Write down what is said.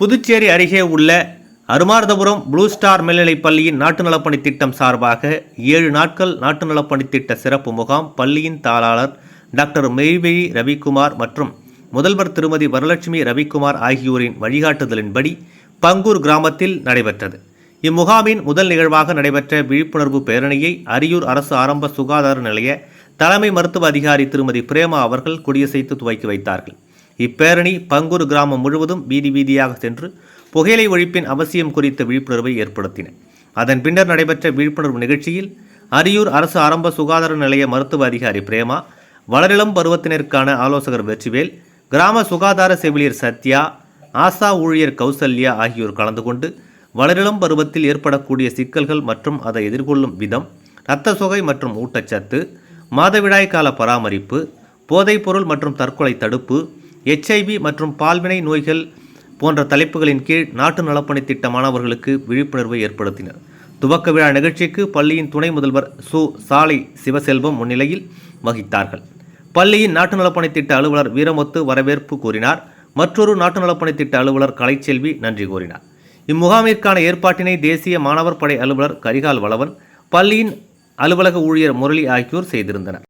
புதுச்சேரி அருகே உள்ள அருமார்தபுரம் blue star மேல்நிலைப் பள்ளியின் நாட்டு நலப்பணி திட்டம் சார்பாக ஏழு நாட்கள் நாட்டு நலப்பணி திட்ட சிறப்பு முகாம் பள்ளியின் தாளாளர் டாக்டர் மெய்வெளி ரவிக்குமார் மற்றும் முதல்வர் திருமதி வரலட்சுமி ரவிக்குமார் ஆகியோரின் வழிகாட்டுதலின்படி பங்கூர் கிராமத்தில் நடைபெற்றது. இம்முகாமின் முதல் நிகழ்வாக நடைபெற்ற விழிப்புணர்வு பேரணியை அரியூர் அரசு ஆரம்ப சுகாதார நிலைய தலைமை மருத்துவ அதிகாரி திருமதி பிரேமா அவர்கள் கொடியசைத்து துவக்கி வைத்தார்கள். இப்பேரணி பங்குரு கிராமம் முழுவதும் வீதி வீதியாக சென்று புகையிலை ஒழிப்பின் அவசியம் குறித்த விழிப்புணர்வை ஏற்படுத்தின. அதன் பின்னர் நடைபெற்ற விழிப்புணர்வு நிகழ்ச்சியில் அரியூர் அரசு ஆரம்ப சுகாதார நிலைய மருத்துவ அதிகாரி பிரேமா வளரிளம் பருவத்தினருக்கான ஆலோசகர் வெற்றிவேல் கிராம சுகாதார செவிலியர் சத்யா ஆசா ஊழியர் கௌசல்யா ஆகியோர் கலந்து கொண்டு வளரிளம் பருவத்தில் ஏற்படக்கூடிய சிக்கல்கள் மற்றும் அதை எதிர்கொள்ளும் விதம் இரத்த சுகை மற்றும் ஊட்டச்சத்து மாதவிடாய் கால பராமரிப்பு போதைப்பொருள் மற்றும் தற்கொலை தடுப்பு எச்ஐவி மற்றும் பால்வினை நோய்கள் போன்ற தலைப்புகளின் கீழ் நாட்டு நலப்பணி திட்ட மாணவர்களுக்கு விழிப்புணர்வை ஏற்படுத்தினர். துவக்க விழா நிகழ்ச்சிக்கு பள்ளியின் துணை முதல்வர் சு. சாலை சிவசெல்வம் முன்னிலையில் வகித்தார்கள். பள்ளியின் நாட்டு நலப்பணி திட்ட அலுவலர் வீரமுத்து வரவேற்பு கூறினார். மற்றொரு நாட்டு நலப்பணி திட்ட அலுவலர் கலைச்செல்வி நன்றி கூறினார். இம்முகாமிற்கான ஏற்பாட்டினை தேசிய மாணவர் படை அலுவலர் கரிகால் வளவன் பள்ளியின் அலுவலக ஊழியர் முரளி ஆகியோர் செய்திருந்தனர்.